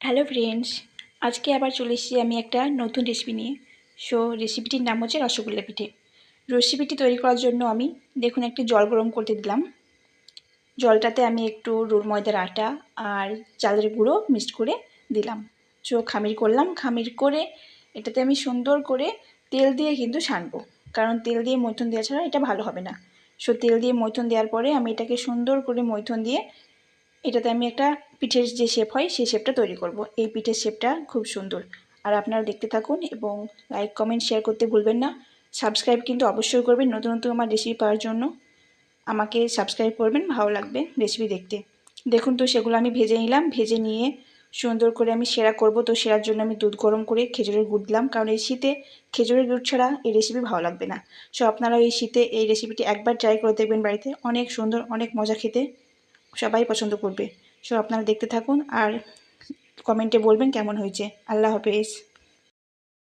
Hello friends, আজকে আবার চলে এসেছি আমি একটা নতুন রেসিপি নিয়ে। সো রেসিপিটির নাম হচ্ছে রসগোল্লা পিঠে। রেসিপিটি তৈরি করার জন্য আমি, দেখুন একটি জল গরম করতে দিলাম। জলটাতে আমি একটু রোল ময়দার আটা আর চালের গুঁড়ো মিক্সড করে দিলাম। সো খামির করলাম, খামির করে এটাতে আমি সুন্দর করে তেল দিয়ে কিন্তু ছানবো কারণ তেল দিয়ে মৈথন দেওয়া ছাড়া এটা ভালো হবে না। সো তেল দিয়ে মৈথন দেওয়ার পরে আমি এটাকে সুন্দর করে মৈথন দিয়ে এটাতে আমি একটা পিঠের যে শেপ হয়, সেই শেপটা তৈরি করব। এই পিঠের শেপটা খুব সুন্দর। আর আপনারা দেখতে থাকুন এবং লাইক কমেন্ট শেয়ার করতে ভুলবেন না। সাবস্ক্রাইব কিন্তু অবশ্যই করবেন নতুন নতুন আমার রেসিপি পাওয়ার জন্য। আমাকে সাবস্ক্রাইব করবেন, ভালো লাগবে রেসিপি দেখতে। দেখুন তো, সেগুলো আমি ভেজে নিলাম। ভেজে নিয়ে সুন্দর করে আমি সেরা করব। তো সেরার জন্য আমি দুধ গরম করে খেজুরের গুড় দিলাম। কারণ এই শীতে খেজুরের গুড় ছাড়া এই রেসিপি ভালো লাগবে না। সো আপনারা এই শীতে এই রেসিপিটি একবার ট্রাই করে দেখবেন বাড়িতে। অনেক সুন্দর, অনেক মজা খেতে। সবাই পছন্দ করবে। সো আপনারা দেখতে থাকুন আর কমেন্টে বলবেন কেমন হয়েছে। আল্লাহ হাফেজ।